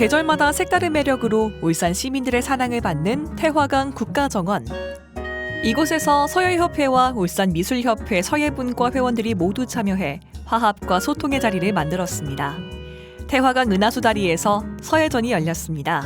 계절마다 색다른 매력으로 울산 시민들의 사랑을 받는 태화강 국가정원. 이곳에서 서예협회와 울산미술협회 서예분과 회원들이 모두 참여해 화합과 소통의 자리를 만들었습니다. 태화강 은하수 다리에서 서예전이 열렸습니다.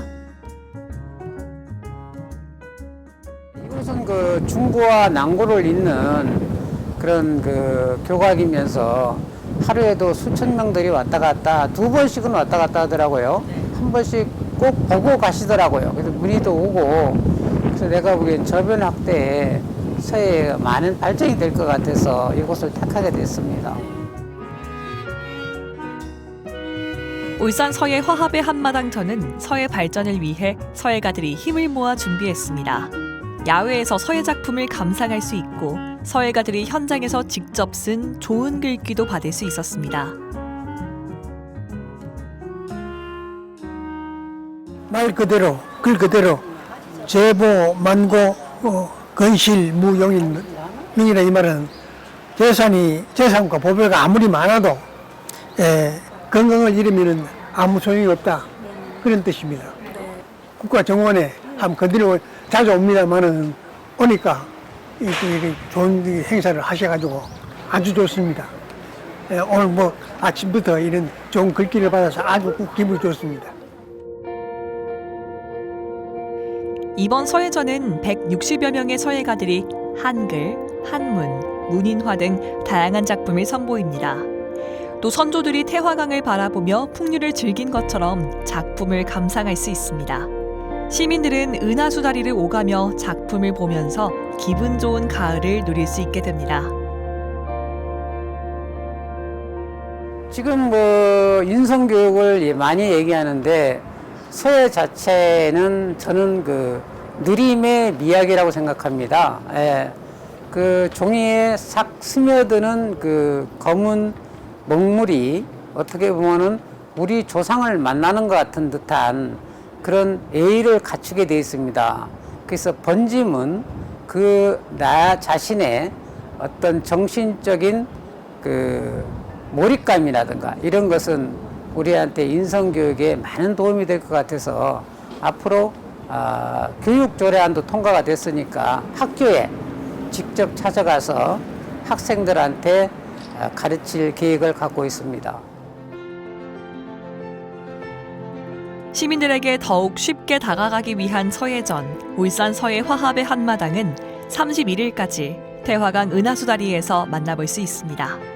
이곳은 그 중고와 난고를 잇는 그런 그 교각이면서 하루에도 수천 명들이 왔다 갔다 두 번씩은 왔다 갔다 하더라고요. 한 번씩 꼭 보고 가시더라고요. 그래서 문의도 오고 그래서 내가 보기엔 저변 확대에 서해가 많은 발전이 될 것 같아서 이곳을 택하게 됐습니다. 울산 서예 화합의 한마당전은 서예 발전을 위해 서예가들이 힘을 모아 준비했습니다. 야외에서 서예 작품을 감상할 수 있고 서예가들이 현장에서 직접 쓴 좋은 글귀도 받을 수 있었습니다. 말 그대로 글 그대로 제보 만고 어, 건실 무용인 명이라 이 말은 재산이 재산과 보배가 아무리 많아도 에, 건강을 잃으면 아무 소용이 없다 그런 뜻입니다. 국가 정원에 한번 건드리고 자주 옵니다만은 오니까 이렇게, 좋은 행사를 하셔가지고 아주 좋습니다. 에, 오늘 뭐 아침부터 이런 좋은 글귀를 받아서 아주 기분이 좋습니다. 이번 서예전은 160여 명의 서예가들이 한글, 한문, 문인화 등 다양한 작품을 선보입니다. 또 선조들이 태화강을 바라보며 풍류를 즐긴 것처럼 작품을 감상할 수 있습니다. 시민들은 은하수 다리를 오가며 작품을 보면서 기분 좋은 가을을 누릴 수 있게 됩니다. 지금 뭐 인성 교육을 많이 얘기하는데 서예 자체는 저는 그 느림의 미학이라고 생각합니다. 예. 그 종이에 싹 스며드는 그 검은 먹물이 어떻게 보면은 우리 조상을 만나는 것 같은 듯한 그런 예의를 갖추게 되어 있습니다. 그래서 번짐은 그 나 자신의 어떤 정신적인 그 몰입감이라든가 이런 것은 우리한테 인성교육에 많은 도움이 될 것 같아서 앞으로 아, 교육조례안도 통과가 됐으니까 학교에 직접 찾아가서 학생들한테 아, 가르칠 계획을 갖고 있습니다. 시민들에게 더욱 쉽게 다가가기 위한 서예전 울산 서예 화합의 한마당은 31일까지 태화강 은하수 다리에서 만나볼 수 있습니다.